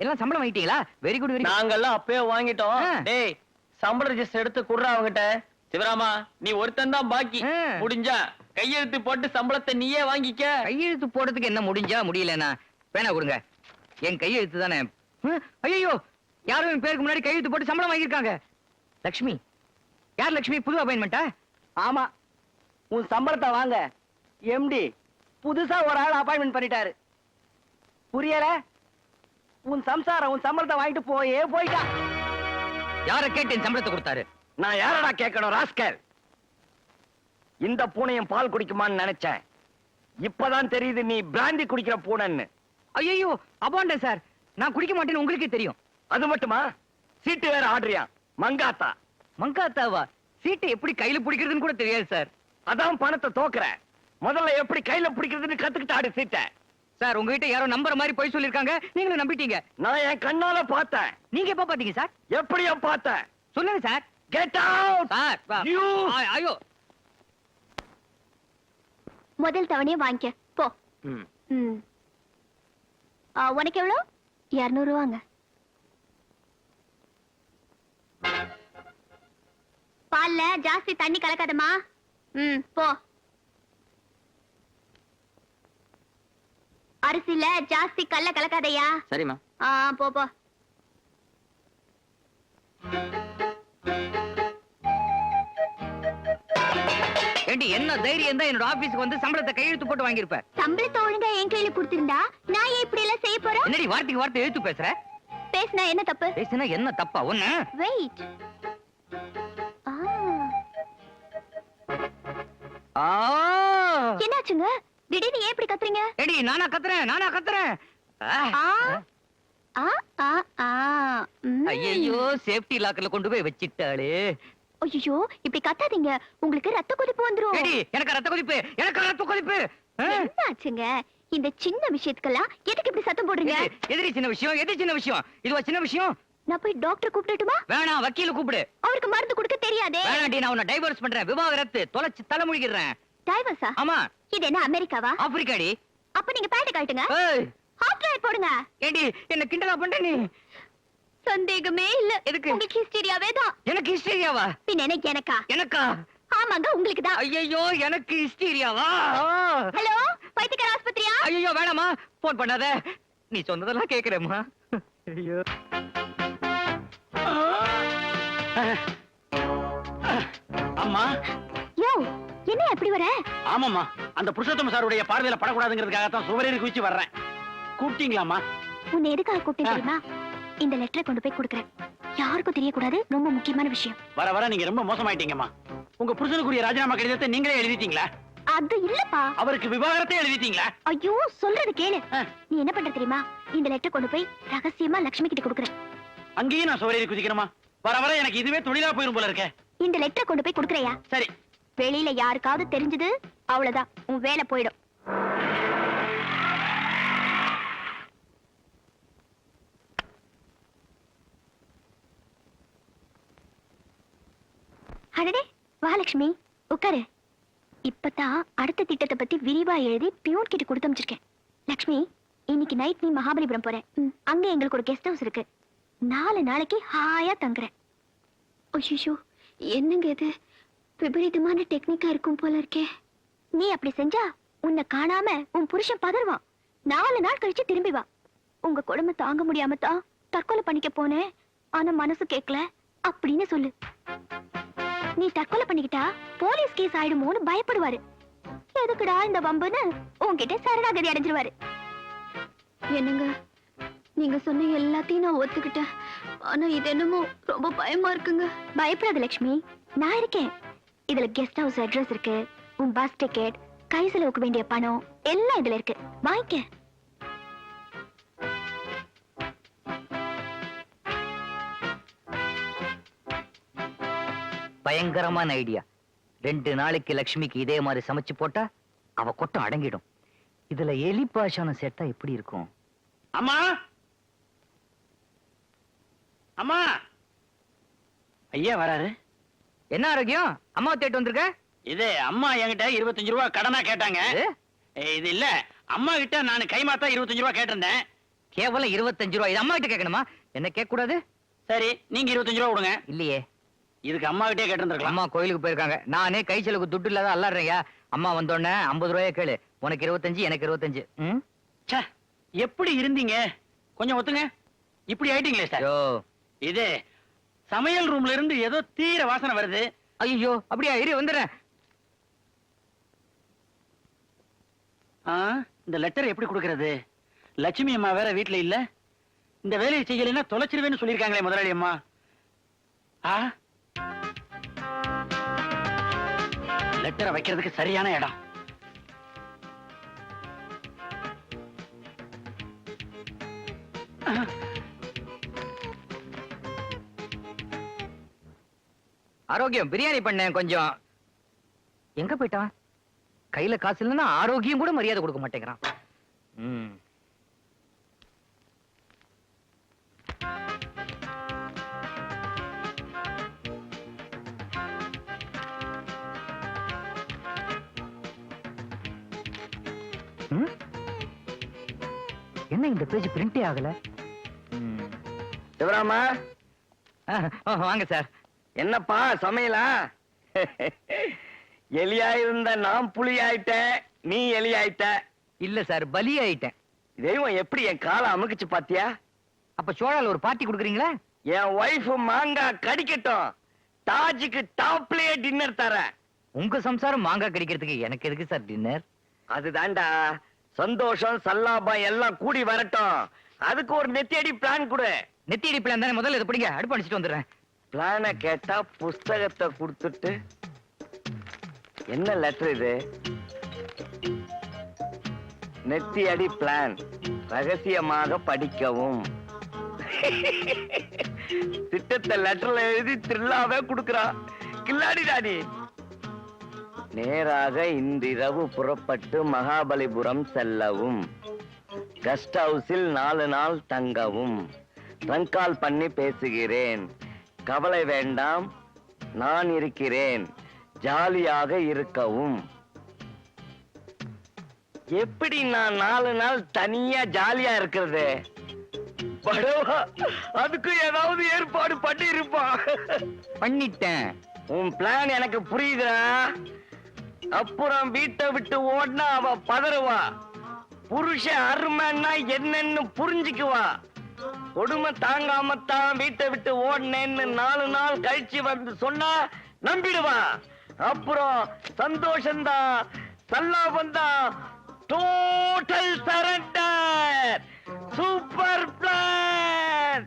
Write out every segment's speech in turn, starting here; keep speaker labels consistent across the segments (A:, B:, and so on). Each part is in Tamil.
A: எல்லாம் சம்பளம் வாங்கிட்டீங்களா? வெரி குட் வெரி
B: நாங்கெல்லாம் அப்பயே வாங்கிட்டோம். டேய் சம்பள ரெஜிஸ்டர் எடுத்து குடுறா அவங்கிட்ட. சிவராமா நீ ஒருத்தன் தான் பாக்கி. முடிஞ்சா கையெழுத்து போட்டு சம்பளத்தை நீயே வாங்கிக்க.
A: கையெழுத்து போடுறதுக்கு என்ன முடிஞ்சா முடியலனா? பேனா கொடுங்க. என் கையெழுத்து தானே. ஐயோ யாரும் என் பேருக்கு முன்னாடி கையெழுத்து போட்டு சம்பளம் வாங்கியிருக்காங்க. லக்ஷ்மி யார் லக்ஷ்மி? புது அப்பாயின்மெண்டா
C: ஆமா. உன் சம்பளத்தை வாங்க. எம்டி புதுசா ஒரு ஆள் அப்பாயின்மெண்ட் பண்ணிட்டாரு. புரியல? உன் சம்சாரம் உன் சம்பளத்தை வாங்கிட்டு போயே போயிட்டா.
A: யார கேட்டு என் சம்பளத்தை கொடுத்தாரு?
C: நான் யாரடா கேட்கணும் ராஸ்கல்? இந்த பூனையும் பால் குடிக்குமான்னு நினைச்சேன். இப்பதான் தெரியுது நீ பிராந்தி குடிக்கிற பூனைன்னு.
A: ஐயோ அப்பாண்ட சார். நான் குடிக்க மாட்டேன்னு உங்களுக்கே தெரியும்.
C: அது மட்டுமா? சீட்டு வேற ஆடுறியா? மங்காத்தா.
A: மங்காத்தாவா? சீட்டை எப்படி கையில பிடிக்கிறதுன்னு கூட தெரியாது சார்.
C: அதான் பணத்தை தோக்குற. முதல்ல எப்படி கையில பிடிக்கிறதுன்னு கத்துக்கிட்டு ஆடு சீட்டை.
A: சார் உங்ககிட்ட யாரோ நம்புற மாதிரி போய் சொல்லிருக்காங்க நீங்களும் நம்பிட்டீங்க.
C: நான் என் கண்ணால பார்த்தேன்.
A: நீங்க எப்ப பாத்தீங்க சார்?
C: எப்படியோ பார்த்தேன்.
A: சொல்லுங்க சார்.
C: Get out
A: sir! ஆ- ஐயோ.
D: முதல் தவணையை வாங்கிக்க. போ.
A: ம்.
D: ம். ஆ, உனக்கு எவ்வளோ? இரநூறு ரூபாங்க பால்ல ஜாஸ்தி தண்ணி கலக்காதம்மா. ம் போ. அரிசில ஜாஸ்தி கல்ல கலக்காதயா
B: சரிம்மா.
D: ஆ போ போ.
A: ஏண்டி என்ன தைரியம் தான் என்னோட ஆபீஸ்க்கு வந்து சம்பளத்தை கையெழுத்து போட்டு வாங்கியிருப்ப?
D: சம்பளத்தை ஒழுங்கா என் கையில கொடுத்திருந்தா நான் ஏன் இப்படி எல்லாம் செய்ய போறேன்?
A: என்னடி வார்த்தைக்கு வார்த்தை எழுத்து பேசுற?
D: பேசினா என்ன தப்பு?
A: பேசுனா என்ன தப்பா ஒண்ணு?
D: வெயிட் என்னாச்சுங்க? திடீர்னு ஏன் இப்படி கத்துறீங்க?
A: ஏடி நானா கத்துறேன் நானா கத்துறேன்.
D: ஆ. ஆ. ஆ ஆ ம்.
A: ஐயோ சேஃப்டி லாக்கர்ல கொண்டு போய் வச்சிட்டாளே.
D: ஐயோ இப்படி கத்தாதீங்க. உங்களுக்கு ரத்த கொதிப்பு வந்துரும்.
A: ஏடி எனக்கு ரத்த கொதிப்பு எனக்கு ரத்த கொதிப்பு. ஆ?
D: என்னாச்சுங்க இந்த சின்ன விஷயத்துக்கெல்லாம் எதுக்கு இப்படி சத்தம் போடுறீங்க?
A: எது எதிரி சின்ன விஷயம் எது சின்ன விஷயம்? இதுவா சின்ன விஷயம்.
D: நான் போய் டாக்டர் கூப்பிடட்டுமா?
A: வேணாம் வக்கீல கூப்பிடு.
D: அவருக்கு மருந்து கொடுக்க தெரியாதே.
A: வேணாண்டி நான் உன்னை டைவர்ஸ் பண்றேன். விவாகரத்து தொலைச்சு தலை முழுகிடுறேன்.
D: டைவர்ஸா
A: ஆமா.
D: இது என்ன அமெரிக்காவா?
A: ஆப்பிரிக்காடி.
D: அப்ப நீங்க பேண்ட் காட்டுங்க
A: ஏய்.
D: ஹாஃப் ட்ரைவ் போடுங்க.
A: ஏடி என்ன கிண்டலா பண்ற நீ?
D: சந்தேகமே இல்ல.
A: எதுக்கு?
D: உங்களுக்கு ஹிஸ்டீரியாவே தான்.
A: எனக்கு ஹிஸ்டீரியாவா
D: பின்ன என்ன எனக்கா?
A: எனக்கா?
D: ஆமாங்க உங்களுக்கு தான்.
A: ஐயோ எனக்கு ஹிஸ்டீரியாவா
D: ஹலோ பைத்தியக்கார ஆஸ்பத்திரியா?
A: ஐயோ வேணாமா போன் பண்ணாத. நீ சொன்னதெல்லாம் கேக்குறேம்மா. ஐயோ.
B: அம்மா.
D: யோ என்ன எப்படி வர?
B: ஆமாம்மா. அந்த புருஷோத்தம சாருடைய பார்வையில படக்கூடாதுங்கிறதுக்காக தான் சுவரேறி குதிச்சு வர்றேன். கூப்பிட்டீங்களாம்மா?
D: உன்னை எதுக்காக கூப்பிட்டு தெரியுமா? இந்த லெட்டரை கொண்டு போய் கொடுக்குறேன். யாருக்கும் தெரியக்கூடாது ரொம்ப முக்கியமான விஷயம்.
B: வர வர நீங்க ரொம்ப மோசமாயிட்டீங்கம்மா. உங்க புருஷனுக்குரிய ராஜினாமா கடிதத்தை நீங்களே எழுதிட்டீங்களா?
D: அது இல்லப்பா.
B: அவருக்கு விவாகரத்தை எழுதிட்டீங்களா?
D: ஐயோ சொல்றது கேளு.
B: ஆ.
D: நீ என்ன பண்ற தெரியுமா? இந்த லெட்டர் கொண்டு போய் ரகசியமா லட்சுமி கிட்ட கொடுக்குறேன்.
B: அங்கேயும் நான் சுவரேறி குதிக்கணுமா? வர வர எனக்கு இதுவே தொழிலா போயிரும் போல இருக்கே.
D: இந்த லெட்டரை கொண்டு போய் கொடுக்குறியா?
B: சரி.
D: வெளியில யாருக்காவது தெரிஞ்சது அவ்வளவுதான். உன் வேலை போயிடும். அடடே வா லட்சுமி உட்காரு. இப்பதான் அடுத்த திட்டத்தை பத்தி விரிவா எழுதி பியூன் கிட்ட கொடுத்து அமைச்சிருக்கேன். லட்சுமி இன்னைக்கு நைட் நீ மகாபலிபுரம் போற. அங்க எங்களுக்கு ஒரு கெஸ்ட் ஹவுஸ் இருக்கு. நாலு நாளைக்கு ஹாயா தங்குறேன். ஐயோ என்னங்க இது? விபரீதமான டெக்னிக்கா இருக்கும் போல இருக்கே. நீ அப்படி செஞ்சா உன்னை காணாம உன் புருஷன் பதறுவான். நாலு நாள் கழிச்சு திரும்பி வா. உங்க குடும்பம் தாங்க முடியாம தான் தற்கொலை பண்ணிக்க போனேன். ஆனா மனசு கேட்கல அப்படின்னு சொல்லு. நீ தற்கொலை பண்ணிக்கிட்டா போலீஸ் கேஸ் ஆயிடுமோன்னு பயப்படுவாரு. எதுக்குடா இந்த வம்புன்னு உன்கிட்ட சரணாகதி அடைஞ்சிருவாரு. என்னங்க? நீங்க சொன்ன எல்லாத்தையும் நான் ஒத்துக்கிட்டேன். ஆனா இது என்னமோ ரொம்ப பயமா இருக்குங்க. பயப்படாத லட்சுமி. நான் இருக்கேன். இதுல கெஸ்ட் ஹவுஸ் அட்ரஸ் இருக்கு உன் பஸ் டிக்கெட் கை செலவுக்கு வேண்டிய பணம் எல்லாம் இதுல இருக்கு. வாங்கிக்க.
A: பயங்கரமான ஐடியா ரெண்டு நாளைக்கு லக்ஷ்மிக்கு இதே மாதிரி சமைச்சு போட்டா அவ கொட்டம் அடங்கிடும். இதுல எலி பாஷானம் சேர்த்தா எப்படி இருக்கும்?
B: அம்மா! அம்மா! ஐயா வராரு.
A: என்ன ஆரோக்கியம்? அம்மா தேட்டு வந்திருக்க?
B: இது அம்மா என்கிட்ட இருபத்தஞ்சு ரூபா கடனா கேட்டாங்க.
A: இது?
B: இல்ல. அம்மா கிட்ட நான் கைமாத்தா இருபத்தஞ்சு ரூபா கேட்டிருந்தேன்.
A: கேவலம் இருபத்தஞ்சு ரூபாய் இது அம்மா கிட்ட கேட்கணுமா? என்ன கேட்க கூடாது
B: சரி நீங்க இருபத்தஞ்சு ரூபா கொடுங்க.
A: இல்லையே.
B: இதுக்கு அம்மா கிட்டே கேட்டிருந்திருக்கலாம்.
A: அம்மா கோயிலுக்கு போயிருக்காங்க. நானே கை செலவுக்கு துட்டு இல்லாத அல்லாடுறேங்க அம்மா வந்தோடனே ஐம்பது ரூபாய கேளு. உனக்கு இருபத்தஞ்சு எனக்கு இருபத்தஞ்சு. ம்?
B: எப்படி இருந்தீங்க? கொஞ்சம் ஒத்துங்க. இப்படி ஆயிட்டீங்களே சார்.
A: ஐயோ
B: இது சமையல் ரூம்ல இருந்து ஏதோ தீர வாசனை வருது.
A: ஐயோ அப்படியா இரு வந்துடுறேன்.
B: ஆ, இந்த லெட்டர் எப்படி கொடுக்கறது? லட்சுமி அம்மா வேற வீட்டுல இல்ல. இந்த வேலையை செய்யலைன்னா தொலைச்சிருவேன்னு சொல்லியிருக்காங்களே முதலாளி அம்மா. ஆ? லெட்டரை வைக்கிறதுக்கு சரியான இடம்.
A: ஆரோக்கியம் பிரியாணி பண்ணேன் கொஞ்சம். எங்க போயிட்டான்? கையில காசு இல்லைன்னா ஆரோக்கியம் கூட மரியாதை கொடுக்க மாட்டேங்கிறான். ம். என்ன இந்த பேஜ் பிரிண்டே ஆகல.
C: சிவராமா?
A: வாங்க சார்.
C: என்னப்பா சமையலா? எலியா இருந்த நான் புலி ஆயிட்டேன் நீ எலி ஆயிட்ட
A: இல்ல சார் பலி ஆயிட்டேன்
C: தெய்வம் எப்படி என் காலை அமுக்குச்சு பாத்தியா?
A: அப்ப சோழால ஒரு பார்ட்டி கொடுக்குறீங்களா?
C: என் ஒய்ஃப் மாங்காய் கடிக்கட்டும். தாஜுக்கு டாப்லயே டின்னர் தரேன்
A: உங்க சம்சாரம் மாங்காய் கடிக்கிறதுக்கு எனக்கு எதுக்கு சார் டின்னர்
C: அதுதான்டா. சந்தோஷம் சல்லாபம் எல்லாம் கூடி வரட்டும். அதுக்கு ஒரு நெத்தியடி பிளான் கொடு.
A: நெத்தி அடிப்பில் தானே? முதல்ல இதை பிடிங்க. அடுப்பு அடிச்சிட்டு வந்துடுறேன்.
C: பிளான கேட்டா புஸ்தகத்தை கொடுத்துட்டு என்ன லெட்டர் இது? நெத்தி அடி பிளான் ரகசியமாக படிக்கவும். திட்டத்தை லெட்டர்ல எழுதி த்ரில்லாவே கொடுக்கறா. கில்லாடி ராணி நேராக இன்றிரவு புறப்பட்டு மகாபலிபுரம் செல்லவும். கெஸ்ட் ஹவுஸில் நாலு நாள் தங்கவும். ட்ரங்கால் பண்ணி பேசுகிறேன். கவலை வேண்டாம் நான் இருக்கிறேன் ஜாலியாக இருக்கவும். எப்படி நான் நாலு நாள் தனியா ஜாலியா இருக்கிறது? அதுக்கு ஏதாவது ஏற்பாடு பண்ணி இருப்பான்
A: பண்ணிட்டேன்.
C: உன் பிளான் எனக்கு புரியுதுடா. அப்புறம் வீட்டை விட்டு ஓடினா அவ பதறுவா. புருஷன் அருமைன்னா என்னன்னு புரிஞ்சுக்குவா. கொடுமை தாங்காமத்தான் வீட்டை விட்டு ஓடினேன்னு நாலு நாள் கழிச்சு வந்து சொன்னா நம்பிடுவான் அப்புறம் சந்தோஷம்தான் சல்லாபந்தான் total surrender super plan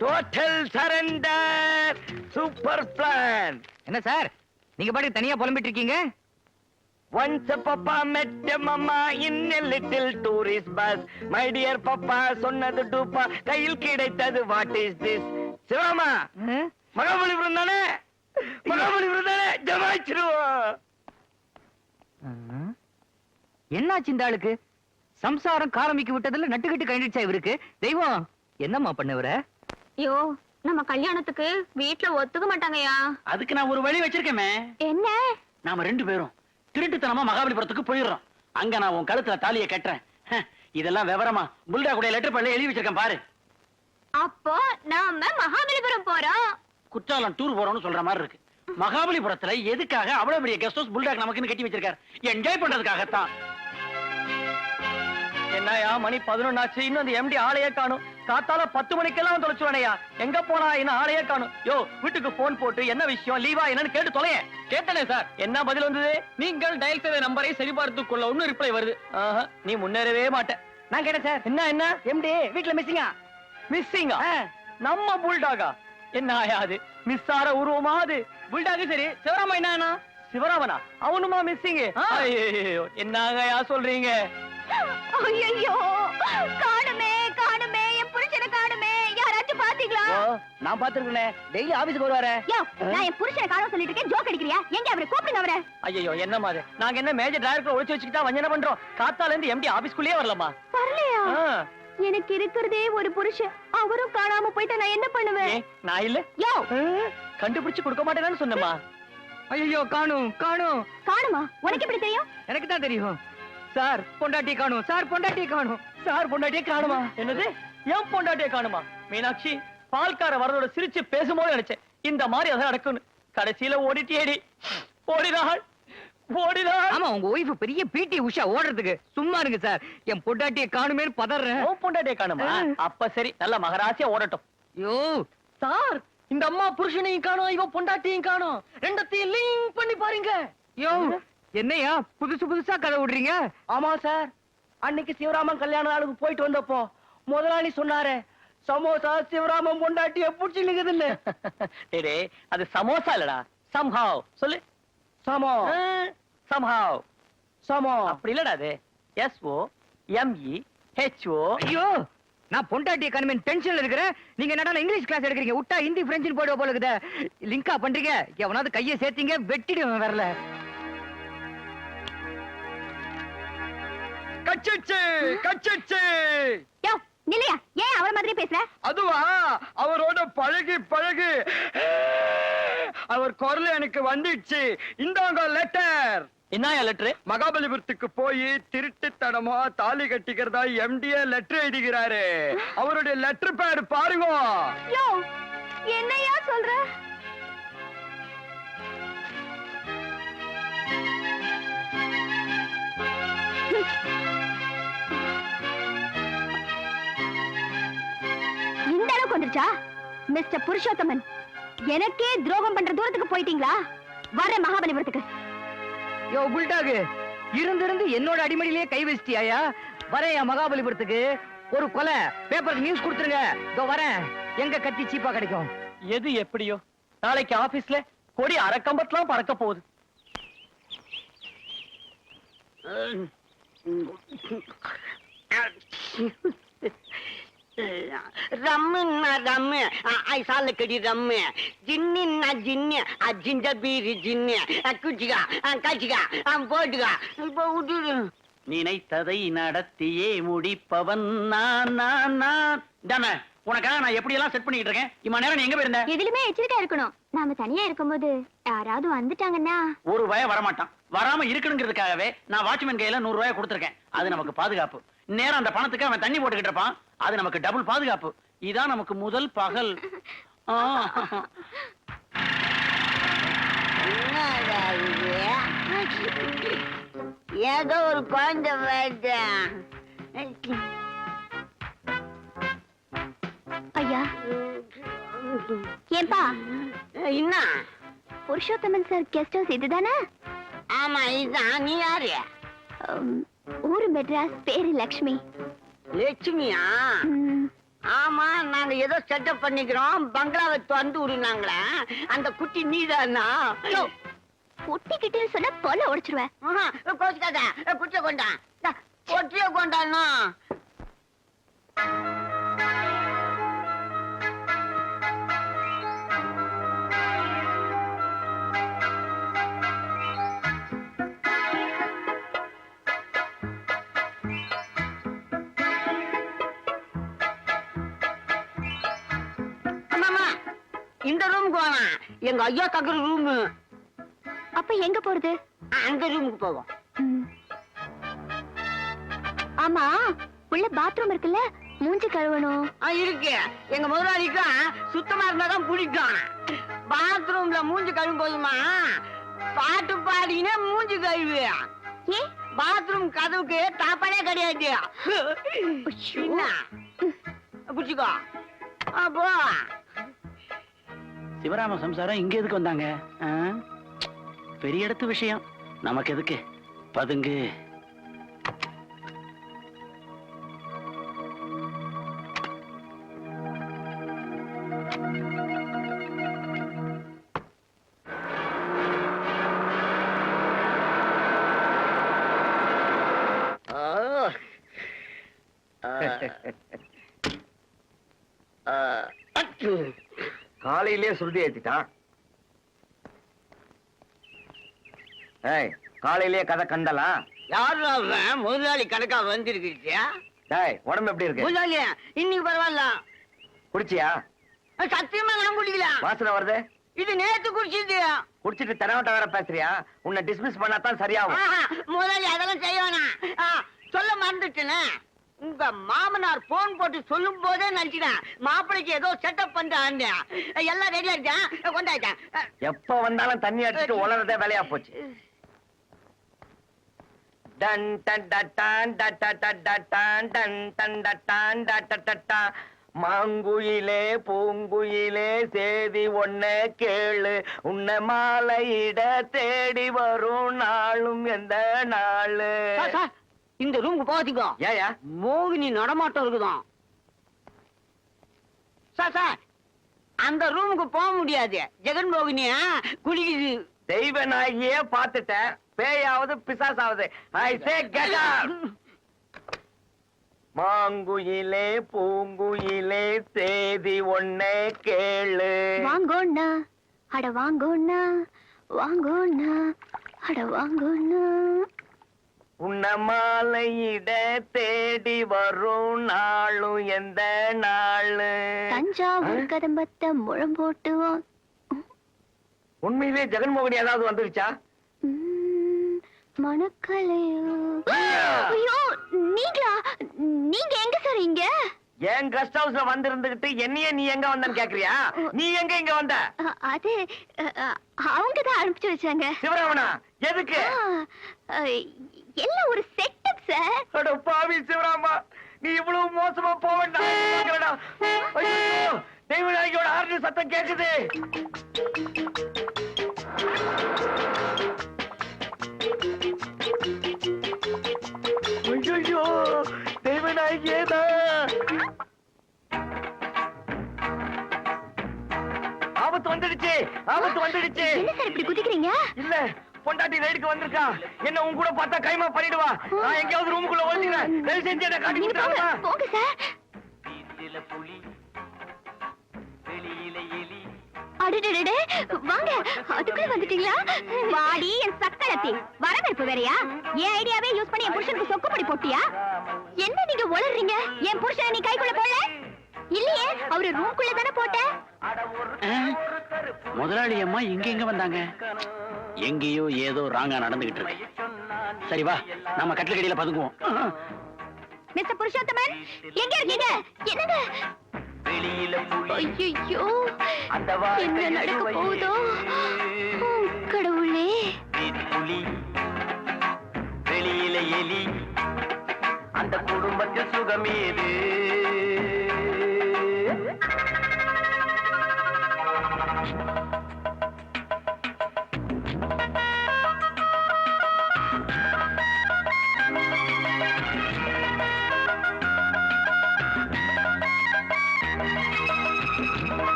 C: total surrender super plan
A: என்ன சார்? நீங்க பாட்டு தனியா புலம்பிட்டு இருக்கீங்க?
C: Once a papa met a mama in a little tourist bus. My dear papa சொன்னது டூப்பா கையில் கிடைத்தது வாட் இஸ் திஸ் சிவாமா? மகாபலிபுரம் தானே மகாபலிபுரம் தானே ஜமாச்சிருவோம்?
A: என்னாச்சு இந்த ஆளுக்கு? சம்சாரம் காலமிக்கு விட்டதுல நட்டுக்கிட்டு கண்டிச்சா இவருக்கு? தெய்வம் என்னம்மா பண்ணுவர
D: ஐயோ நம்ம கல்யாணத்துக்கு வீட்ல ஒத்துக்க மாட்டாங்கயா
B: அதுக்கு நான் ஒரு வழி வச்சிருக்கேமே
D: என்ன?
B: நாம ரெண்டு பேரும். திருட்டுத்தனமா மகாபலிபுரத்துக்கு போயிடுறோம். அங்க நான் உன் கழுத்துல தாலியை கட்டுறேன். இதெல்லாம் விவரமா புல்டா கூட லெட்டர் பண்ணி எழுதி வச்சிருக்கேன் பாரு.
D: அப்போ நாம மகாபலிபுரம் போறோம்.
B: குற்றாலம் டூர் போறோம்னு சொல்ற மாதிரி இருக்கு. மகாபலிபுரத்துல எதுக்காக அவ்வளவு பெரிய கெஸ்ட் ஹவுஸ் புல்டாக் நமக்குன்னு கட்டி வச்சிருக்காரு? என்ஜாய் பண்றதுக்காகத்தான்.
C: என்னயா மணி பதினொன்னாச்சு. இன்னும் அந்த எம்டி ஆளையே காணும். காத்தால பத்து மணிக்கெல்லாம் தொலைச்சுவானையா? எங்க போனா என்ன ஆளையே காணும்? யோ வீட்டுக்கு போன் போட்டு என்ன விஷயம் லீவா என்னன்னு கேட்டு தொலைய கேட்டனே சார் என்ன பதில் வந்தது? நீங்கள் டயல் செய்த நம்பரை சரிபார்த்துக் கொள்ள ஒன்னு ரிப்ளை வருது. நீ முன்னேறவே மாட்ட. நான் கேட்டேன் சார் என்ன என்ன? எம்டி வீட்ல மிஸ்ஸிங்கா மிஸ்ஸிங்கா நம்ம புல்டாகா என்ன ஆயாது? மிஸ் ஆற உருவமா அது? புல்டாகு சரி சிவராமா என்ன சிவராமனா? அவனுமா மிஸ்ஸிங் ஐயோ என்னங்கயா சொல்றீங்க?
D: ஐயோ காணுமே
C: நான் பாத்துருக்கேன் டெய்லி ஆபீஸ்க்கு வருவாரே.
D: யோ நான் என் புருஷனை காணோம் சொல்லிட்டு இருக்கேன். ஜோக் அடிக்கிறியா? எங்க அவரை கூப்பிடுங்க அவரை.
C: ஐயோ என்ன மாதிரி நாங்க என்ன மேஜர் டிரைவர் ஒளிச்சு வச்சுக்கிட்டா வஞ்சனை பண்றோம்? காத்தால இருந்து எம்டி ஆபீஸ்க்குள்ளேயே வரலமா?
D: வரலையா? எனக்கு இருக்கிறதே ஒரு புருஷன். அவரும் காணாம போயிட்டா நான் என்ன பண்ணுவேன்?
C: நான் இல்ல.
D: யோ.
C: கண்டுபிடிச்சு கொடுக்க மாட்டேன்னு சொன்னமா
A: ஐயோ காணும் காணும்.
D: காணுமா? உனக்கு எப்படி தெரியும்?
A: எனக்கு தான் தெரியும். சார் பொண்டாட்டி காணும். சார் பொண்டாட்டி காணும்.
E: சார் பொண்டாட்டியே காணுமா? என்னது? ஏன் பொண்டாட்டியே காணுமா? மீனாட்சி பால்கார வரதோட சிரிச்சு பேசும்போது நினைச்சேன் இந்த மாதிரி அதான் நடக்கும்னு. கடைசியில ஓடிட்டியேடி. ஓடினாள். ஓடினாள்.
A: ஆமா உங்க ஒய்ஃப் பெரிய பிடி உஷா ஓடுறதுக்கு. சும்மா இருங்க சார் என் பொண்டாட்டியை காணுமேன்னு பதறேன்.
E: உன் பொண்டாட்டியே காணுமா? அப்ப சரி நல்ல மகராசியா ஓடட்டும்.
A: ஐயோ.
E: சார் இந்த அம்மா புருஷனையும் காணும் இவன் பொண்டாட்டியும் காணும். ரெண்டத்தையும் லிங்க் பண்ணி பாருங்க.
A: யோ என்னையா புதுசு புதுசா கதை விடுறீங்க
E: ஆமா சார். அன்னைக்கு சிவராமன் கல்யாண நாளுக்கு போயிட்டு வந்தப்போ முதலாளி சொன்னாரே சமோசா சிவராமன் பொண்டாட்டிய புடிச்சு நிக்குதுன்னு டேடே அது சமோசா இல்லடா. சம்ஹாவ் சொல்லு. சமோ. சம்ஹாவ் சமோ. அப்படி இல்லடா அது. S O M E H O
A: ஐயோ நான் பொண்டாட்டியை காணுமே டென்ஷன்ல இருக்கிறேன். நீங்க என்னடா இங்கிலீஷ் கிளாஸ் எடுக்கிறீங்க? விட்டா ஹிந்தி பிரெஞ்சு போயிடுவ போல இருக்குதே லிங்கா பண்றீங்க. எவனாவது கையை சேர்த்தீங்க வெட்டிடுவேன் வரல.
E: கச்சிச்சு கச்சிச்சு.
F: நிலையா ஏன் அவர மாதிரி பேசுற?
E: அதுவா அவரோட பழகி பழகி. அவர் குரல் எனக்கு வந்துடுச்சு. இந்தாங்க லெட்டர் என்ன லெட்டர் மகாபலிபுரத்துக்கு போய் திருட்டு தடமா தாலி கட்டிக்கிறதா எம்டிஏ லெட்டர் எழுதுகிறாரு. அவருடைய லெட்டர் பேடு பாருங்க.
F: யோ என்னையா சொல்ற? இந்த வந்துருச்சா? மிஸ்டர் புருஷோத்தமன் எனக்கே துரோகம் பண்ற தூரத்துக்கு போயிட்டீங்களா? வரேன் மகாபலிபுரத்துக்கு.
A: யோ புல்டாகு இருந்திருந்து என்னோட அடிமடியிலேயே கை வச்சிட்டியாயா? வரேன் என் மகாபலிபுரத்துக்கு. ஒரு கொலை பேப்பருக்கு நியூஸ் கொடுத்துருங்க. இதோ வரேன். எங்க கத்தி சீப்பா கிடைக்கும்.
E: எது எப்படியோ? நாளைக்கு ஆபீஸ்ல கொடி அரைக்கம்பத்துலாம் பறக்க போகுது.
G: ரம்முன்னா ரம்மு. ஐசால கடி ரம்மு. ஜின்னின்னா ஜின்னு. அஜிஞ்ச பீரி ஜின்னு. குச்சிகா. கச்சிகா. போட்டுக்கா இப்போ விட்டுடு
B: நினைத்ததை நடத்தியே முடிப்பவன் நான் நான் நான். தானே உனக்காக நான் எப்படி எல்லாம் செட் பண்ணிட்டு இருக்கேன்? இம்மா நேரம் நீ எங்க போயிருந்த?
F: எதுலுமே எச்சரிக்கையா இருக்கணும். நாம தனியா இருக்கும்போது யாராவது வந்துட்டாங்கன்னா.
B: ஒரு ரூபாய வரமாட்டான். வராம இருக்கணுங்கிறதுக்காகவே நான் வாட்ச்மேன் கையில நூறு ரூபாய் கொடுத்துருக்கேன். அது நமக்கு பாதுகாப்பு. நேரம் அந்த பணத்துக்கு அவன் தண்ணி போட்டுக்கிட்டு இருப்பான். அது நமக்கு டபுள் பாதுகாப்பு. இதான் நமக்கு முதல் பகல். ஆ.
G: என்னடா இது? ஏதோ ஒரு குழந்தை
F: ஐயா. ஏன்பா?
G: என்ன
F: புருஷோத்தமன் சார் கெஸ்ட் ஹவுஸ் இதுதானே?
G: ஆமா இதுதான். நீ யாரு?
F: ஊரு மெட்ராஸ் பேரு லக்ஷ்மி.
G: லட்சுமியா? ஆமா நாங்க ஏதோ செட்டப் பண்ணிக்கிறோம். பங்களாவை திறந்து விடுனாங்களே அந்த குட்டி நீதானா?
F: யோ, ஒட்டிக்கிட்டேன்னு சொன்னா கொலை உடைச்சிருவேன்.
G: கோச்சுக்காத. குட்டிய கொண்டா. கொட்டிய கொண்டானா எங்க ஐயா தங்குற ரூமு
F: அப்ப எங்க போறது?
G: அந்த ரூமுக்கு போவோம்.
F: ஆமா உள்ள பாத்ரூம் இருக்குல்ல மூஞ்சி கழுவணும்.
G: இருக்கு. எங்க முதலாளிக்கும் சுத்தமா இருந்தாதான் பிடிக்கும். பாத்ரூம்ல மூஞ்சி கழுவும் போதுமா? பாட்டு பாடினே மூஞ்சி கழுவு. பாத்ரூம் கதவுக்கு தாப்பாடே கிடையாது. பிடிச்சிக்கோ. அப்போ
B: சிவராம சம்சாரம் இங்க எதுக்கு வந்தாங்க? ஆ? பெரிய இடத்து விஷயம். நமக்கு எதுக்கு? பதுங்கு.
A: காலையிலே சுருதி ஏத்திட்டான். ஏய் காலையிலேயே கதை கண்டலாம்
G: யாரு அவன்? முதலாளி கணக்கா வந்திருக்கிறியா?
A: டேய் உடம்பு எப்படி இருக்கு?
G: இன்னைக்கு பரவாயில்ல.
A: குடிச்சியா?
G: சத்தியமா நான் குடிக்கல
A: வாசனை வருது?
G: இது நேத்து குடிச்சது
C: குடிச்சிட்டு தெனவட்ட வேற பேசுறியா? உன்னை டிஸ்மிஸ் பண்ணாதான் சரியாகும்.
G: முதலாளி அதெல்லாம் ஆ, சொல்ல மறந்துட்டேனே. உங்க மாமனார் போன் போட்டு சொல்லும் போதே நினைச்சிட்டேன் மாப்பிளைக்கு ஏதோ செட்டப் பண்றான் எல்லாம் ரெடியா இருக்கேன் கொண்டாயிட்டேன்
C: எப்ப வந்தாலும் தண்ணி அடிச்சுட்டு உலரதே வேலையா போச்சு. டன் டன் ட டான் ட ட ட ட டான் டன் டன் ட டான் ட ட ட டா. மாங்குயிலே பூங்குயிலே சேதி ஒன்ன கேளு. உன்னை மாலையிட தேடி வரும் நாளும் எந்த நாளு?
G: இந்த ரூமுக்கு போகாதீங்க.
C: ஏயா
G: மோகினி நடமாட்டம் சார் சார் அந்த ரூமுக்கு போக முடியாது. ஜெகன் மோகினியா குளிக்குது.
C: தெய்வ நாயகியே பார்த்துட்டேன். பேயாவது பிசாசாவது. ஐ சே கெட் மாங்குயிலே பூங்குயிலே சேதி ஒன்னே கேளு.
D: வாங்கோண்ணா. அட வாங்கோண்ணா. வாங்கோண்ணா. அட வாங்கோண்ணா.
C: உன்ன மாலையிட தேடி வரும் நாளும் எந்த நாளு?
D: தஞ்சாவூர் கதம்பத்தை முழம் போட்டுவோம்.
C: உண்மையிலே ஜெகன்மோகனி ஏதாவது வந்துருச்சா?
D: மணக்கலையோ. ஐயோ! நீங்களா? நீங்க எங்க சார் இங்க?
C: என் கெஸ்ட் ஹவுஸ்ல வந்திருந்துகிட்டு என்னையே நீ எங்க வந்தன்னு கேக்குறியா? நீ எங்க இங்க வந்த?
D: அது அவங்க தான் அனுப்பிச்சு வச்சாங்க.
C: சிவராமனா எதுக்கு?
D: எல்லாம் ஒரு செட்டப் சார்
C: அட பாவி சிவராமா நீ இவ்வளவு மோசமா போக வேண்டாம் ஐயோ தெய்வநாயகியோட ஆர்டர் சத்தம் கேக்குது. ஐயோ தெய்வநாயகியே தான் ஆபத்து வந்துடுச்சு ஆபத்து வந்துடுச்சு.
D: என்ன சார் இப்படி குதிக்கிறீங்க?
C: இல்ல பொண்டாட்டி ரைடுக்கு வந்திருக்கா? என்ன உன் கூட பார்த்தா கைமா பண்ணிடுவா நான் எங்கேயாவது ரூமுக்குள்ள ஒழிச்சுக்கிறேன் தயவு செஞ்சு என்ன காட்டி
D: போங்க
C: விட்டுறாமா
D: போங்க சார் அடடடடே வாங்க அதுக்குள்ள வந்துட்டீங்களா? வாடி என் சக்களத்தி வரவேற்பு வேறயா? என் ஐடியாவே யூஸ் பண்ணி என் புருஷனுக்கு சொக்குப்படி போட்டியா? என்ன நீங்க உளறீங்க? என் புருஷனை நீ கைக்குள்ள போடல? இல்லையே அவரு ரூம்குள்ள தானே போட்ட?
B: முதலாளி அம்மா இங்க எங்க வந்தாங்க? எங்கேயோ ஏதோ ராங்கா நடந்துகிட்டு இருக்கு. சரி வா நம்ம கட்டிலக்கடியில பதுங்குவோம்.
D: மிஸ்டர் புருஷோத்தமன் எங்க இருக்கீங்க? என்னங்க? ஐயோ என்ன நடக்க போகுதோ? கடவுளே.
C: வெளியில எலி. அந்த குடும்பத்தில் சுகமேது.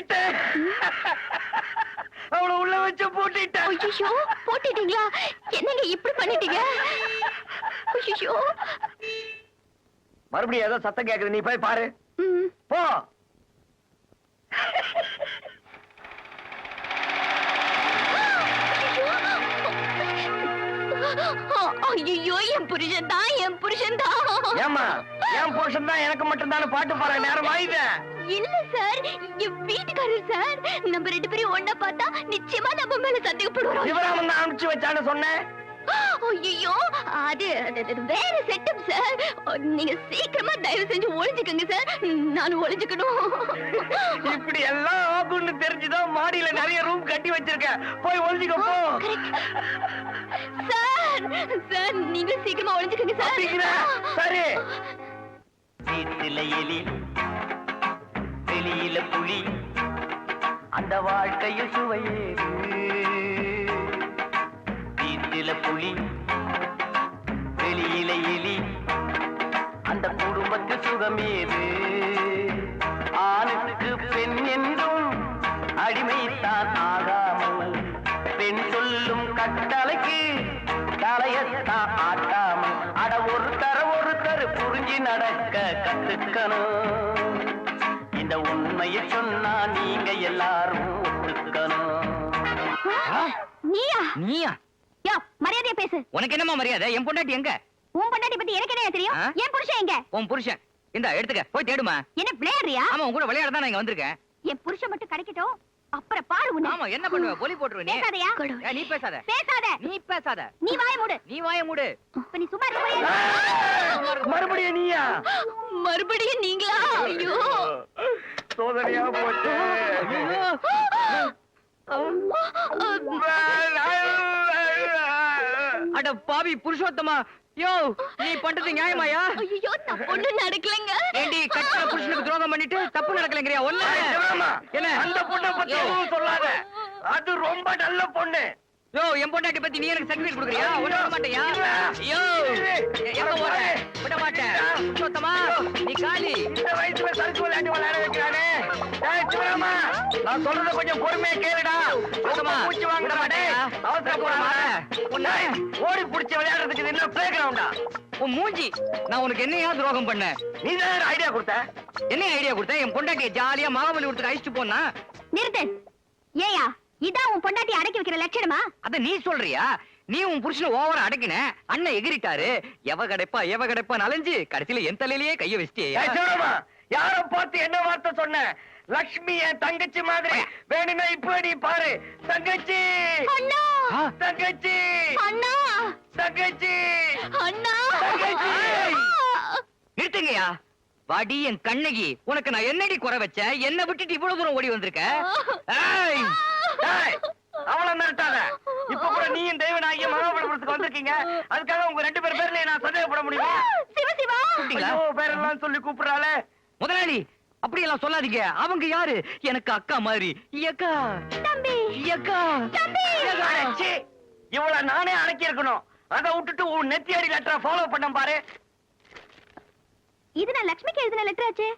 C: பூட்டிட்டு அவளை உள்ள வச்சு பூட்டிட்டேன்.
D: ஐயோ போட்டுட்டீங்களா? என்னங்க இப்படி பண்ணிட்டீங்க? ஐயோ
C: மறுபடியும் ஏதோ சத்தம் கேக்குது நீ போய் பாரு. போ.
D: ஐயோ என் புருஷன் தான் என் புருஷன் தான்
C: ஏமா என் புருஷன் தான் எனக்கு மட்டும் தானே பாட்டு பாடுற நேரம் ஆயுத
D: இல்ல. சார். என் வீட்டுக்காரர் சார். நம்ம ரெண்டு பேரும் ஒண்ணா பார்த்தா நிச்சயமா நம்ம மேல சந்தேகப்படுவோம்
C: சிவராமன் தான் அனுப்பிச்சு வச்சான்னு சொன்னேன்.
D: ஐயோ அது வேற செட்டப் சார். நீங்க சீக்கிரமா தயவு செஞ்சு ஒளிஞ்சுக்கங்க சார். நான் ஒளிஞ்சுக்கணும்.
C: இப்படி எல்லாம் ஆகும்னு தெரிஞ்சுதான் மாடியில நிறைய ரூம் கட்டி வச்சிருக்கேன். போய் ஒழிஞ்சுக்க போ.
D: சார் சார் நீங்க சீக்கிரமா ஒளிஞ்சுக்கங்க? சார்.
C: சரி.
F: வீட்டுல எலி வெளியில புலி அந்த வாழ்க்கையில் சுவையேது வீட்டுல புலி வெளியில எலி அந்த குடும்பத்தில் சுவை
C: சுகமேது ஆணுக்கு பெண் என்றும் அடிமைத்தான் ஆகாமல் பெண் சொல்லும் கட்டளைக்கு தலையத்தான் ஆட்டாமல் அட ஒருத்தர ஒருத்தர் புரிஞ்சு நடக்க கத்துக்கணும். இந்த உண்மையை சொன்னா நீங்க எல்லாரும் ஒத்துக்கணும்.
D: நீயா?
A: நீயா?
D: யோ மரியாதையா பேசு.
A: உனக்கு என்னமா மரியாதை? என் பொண்டாட்டி எங்க?
D: உன் பொண்டாட்டி பத்தி எனக்கு என்ன தெரியும்? என் புருஷன் எங்க?
A: உன் புருஷன். இந்த எடுத்துக்க. போய் தேடுமா.
D: என்ன விளையாடுறியா?
A: ஆமா உன் கூட விளையாட தான் நான் இங்க வந்திருக்கேன்.
D: என் புருஷன் மட்டும் கிடைக்கட்டும். அப்புறம் பாரு உன்னை.
A: ஆமா என்ன பண்ணுவ? பொலி போட்டுருவ நீ?
D: பேசாதயா.
A: நீ பேசாத.
D: பேசாத.
A: நீ பேசாத.
D: நீ வாய மூடு.
A: நீ வாய மூடு.
D: இப்ப நீ சும்மா இருக்க
C: மறுபடியும் நீயா?
D: மறுபடியும் நீங்களா? ஐயோ.
C: சோதனையா போச்சு.
A: அட பாவி புருஷோத்தமா யோ நீ பண்றது நியாயமாயா?
D: ஐயோ தப்பு நடக்கலங்க.
A: ஏண்டி கட்டின புருஷனுக்கு துரோகம் பண்ணிட்டு தப்பு நடக்கலைங்கிறியா? ஒண்ணு. என்ன?
C: அந்த பொண்ணை பத்தி எதுவும் சொல்லாத. அது ரொம்ப நல்ல பொண்ணு.
A: யோ என் பொண்டாட்டி பத்தி நீ எனக்கு சர்டிபிகேட் கொடுக்குறியா? ஒண்ணு மாட்டியா? ஐயோ எங்க போற? விட மாட்டேன். புருஷோத்தமா நீ காலி.
C: இந்த வயசுல சரக்கு விளையாட்டு விளையாட வைக்கிறானே. நான் சொல்றத கொஞ்சம் பொறுமையா கேளுடா. மூச்சு வாங்க
A: விட
C: மாட்டேன்.
A: மாட்டியா?
C: அவசரப்படாம டேய், ஓடி புடிச்சு விளையாடுறதுக்கு இது என்ன பிளே கிரவுண்டா
A: உன் மூஞ்சி. நான் உனக்கு என்னையா துரோகம் பண்ணேன்
C: நீ தான் ஐடியா கொடுத்த?
A: என்ன ஐடியா கொடுத்த? என் பொண்டாட்டியை ஜாலியா மகாபலி கொடுத்துட்டு அழிச்சிட்டு போனா?
D: நிறுத்து. ஏயா இதான் உன் பொண்டாட்டி அடக்கி வைக்கிற லட்சணமா?
A: அத நீ சொல்றியா? நீ உன் புருஷனை ஓவரா அடக்கின. அண்ணன் எகிரிட்டாரு. எவ கிடைப்பா எவ கிடைப்பா நலஞ்சு கடைசியில என் தலையிலேயே கைய
C: டேய்,
A: வச்சிட்டியா
C: யார பார்த்து என்ன வார்த்தை சொன்ன? லக்ஷ்மி என் தங்கச்சி மாதிரி. வேணும்னா இப்ப நீ பாரு. தங்கச்சி.
D: அண்ணா.
C: தங்கச்சி.
D: அண்ணா.
C: தங்கச்சி.
D: அண்ணா.
C: தங்கச்சி.
A: நிறுத்துங்கயா வாடி என் கண்ணகி உனக்கு நான் என்னடி குறை வச்சேன் என்ன விட்டுட்டு இவ்வளவு தூரம் ஓடி வந்திருக்க?
C: அவளை மிரட்டாத. இப்ப கூட நீயும் தெய்வநாயகி மகாபலிபுரத்துக்கு வந்திருக்கீங்க. அதுக்காக உங்க ரெண்டு பேர் பேர்ல நான் சந்தேகப்பட முடியுமா? பேரெல்லாம் சொல்லி கூப்பிடுறாளே.
A: முதலாளி அப்படி எல்லாம் சொல்லாதீங்க. அவங்க யாரு? எனக்கு அக்கா மாதிரி. இயக்கா.
D: தம்பி.
A: இயக்கா.
C: அடச்சி, இவள நானே அடக்கி இருக்கணும் அதை விட்டுட்டு உன் நெத்தி அடி லெட்டரை ஃபாலோ பண்ண பாரு.
D: இது நான் லட்சுமிக்கு எழுதின லெட்டர் ஆச்சே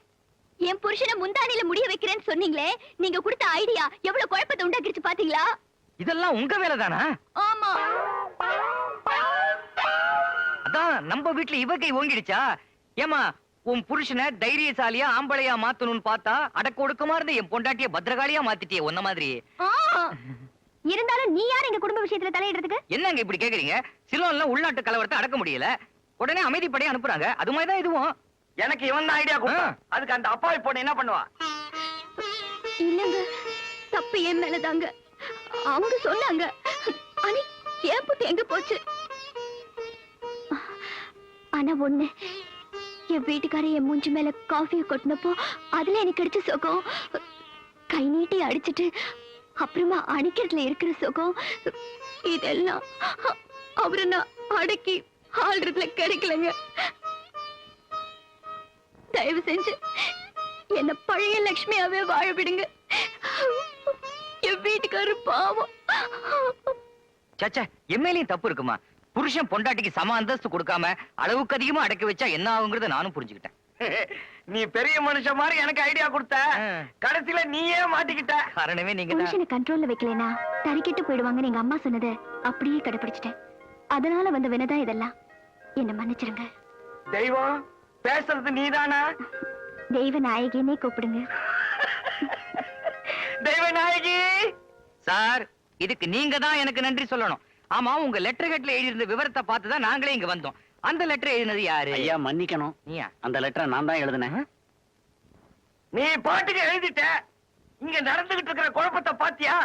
D: என் புருஷனை முந்தானில முடிய வைக்கிறேன்னு சொன்னீங்களே. நீங்க கொடுத்த ஐடியா எவ்வளவு குழப்பத்தை உண்டாக்கிருச்சு பாத்தீங்களா?
A: இதெல்லாம் உங்க வேலை தானா
D: ஆமா.
A: அதான் நம்ம வீட்ல இவ கை ஓங்கிடுச்சா? ஏமா உன் புருஷனை தைரியசாலியா ஆம்பளையா மாத்தணும்னு பார்த்தா அடக்க ஒடுக்கமா இருந்த என் பொண்டாட்டிய பத்திரகாளியா மாத்திட்டியே உன்ன மாதிரி.
D: இருந்தாலும் நீ யார் எங்க குடும்ப விஷயத்துல தலையிடுறதுக்கு?
A: என்னங்க இப்படி கேக்குறீங்க? சிலோன்ல உள்நாட்டு கலவரத்தை அடக்க முடியல. உடனே அமைதிப்படையை அனுப்புறாங்க. அது மாதிரி தான் இதுவும்.
C: எனக்கு இவன் தான் ஐடியா கொடுத்தான். அதுக்கு அந்த அப்பாவி பொண்ணு என்ன பண்ணுவா?
D: இல்லங்க தப்பு என் மேலதாங்க. அவங்க சொன்னாங்க. ஆனா என் புத்தி எங்க போச்சு? ஆனா ஒண்ணு என் வீட்டுக்கார என் மூஞ்சி மேல காஃபியை கொட்டினப்போ அதுல எனக்கு கிடைச்ச சுகம். கை நீட்டி அடிச்சிட்டு அப்புறமா அடிக்கிறதுல இருக்கிற சுகம். இதெல்லாம் அவரை நான் அடக்கி ஆள்றதுல கிடைக்கலங்க. தயவு செஞ்சு என்ன பழைய லக்ஷ்மியாவே வாழ விடுங்க. என் வீட்டுக்காரர் பாவம்.
A: சச்சா எம்எல்ஏ தப்பு இருக்குமா? புருஷன் பொண்டாட்டிக்கு சம அந்தஸ்து கொடுக்காம அளவுக்கு அதிகமா அடக்க வச்சா என்ன ஆகுங்கிறத நானும் புரிஞ்சுக்கிட்டேன்.
C: நீ பெரிய மனுஷன் மாதிரி எனக்கு ஐடியா கொடுத்த. கடைசியில நீயே மாட்டிக்கிட்ட.
A: காரணமே நீங்க
D: புருஷனை கண்ட்ரோல்ல வைக்கலைனா தறிக்கெட்டு போயிடுவாங்கன்னு எங்க அம்மா சொன்னதை அப்படியே கடைபிடிச்சிட்டேன் அதனால வந்த வினதான் இதெல்லாம். என்ன மன்னிச்சிருங்க.
C: தெய்வம் பேசுறது நீதானா?
D: தெய்வ நாயகின்னே கூப்பிடுங்க.
C: தெய்வ நாயகி!
A: சார் இதுக்கு நீங்க தான் எனக்கு நன்றி சொல்லணும். ஆமா உங்க லெட்டர் கட்ல எழுதியிருந்த விவரத்தை பார்த்து தான் நாங்களே இங்க வந்தோம். அந்த லெட்டர் எழுதினது யாரு?
B: ஐயா மன்னிக்கணும்.
A: நீயா?
B: அந்த லெட்டரை நான் தான் எழுதினேன்.
C: நீ பாட்டுக்கு எழுதிட்ட. இங்க நடந்துகிட்டு இருக்கிற குழப்பத்தை பாத்தியா?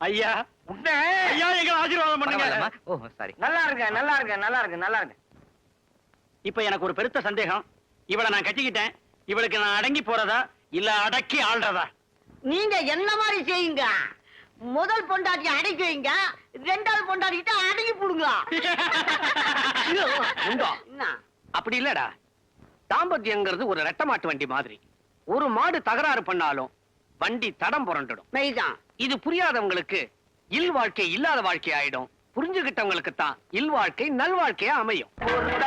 B: ஐயா.
C: உன்ன
B: ஐயா எங்க ஆசீர்வாதம்
A: பரவாயில்லம்மா. ஓ சாரி
C: நல்லா இருக்க நல்லா இருக்க நல்லா இருக்க நல்லா இருக்க
B: இப்ப எனக்கு ஒரு பெருத்த சந்தேகம். இவளை நான் கட்டிக்கிட்டேன். இவளுக்கு நான் அடங்கி போறதா? இல்ல அடக்கி ஆள்றதா?
G: நீங்க என்ன மாதிரி செய்யுங்க? முதல் பொண்டாட்டி அடக்கி வைங்க. ரெண்டாவது பொண்டாட்டி கிட்ட அடக்கி போடுங்க.
H: உண்டா
G: என்ன?
H: அப்படி இல்லடா. தாம்பத்தியங்கிறது ஒரு ரெட்ட மாட்டு வண்டி மாதிரி. ஒரு மாடு தகராறு பண்ணாலும் வண்டி தடம் புரண்டுடும். இது புரியாதவங்களுக்கு இல் வாழ்க்கை இல்லாத வாழ்க்கை ஆயிடும். புரிஞ்சுகிட்டவங்களுக்கு தான் இல் வாழ்க்கை நல் வாழ்க்கையா அமையும்.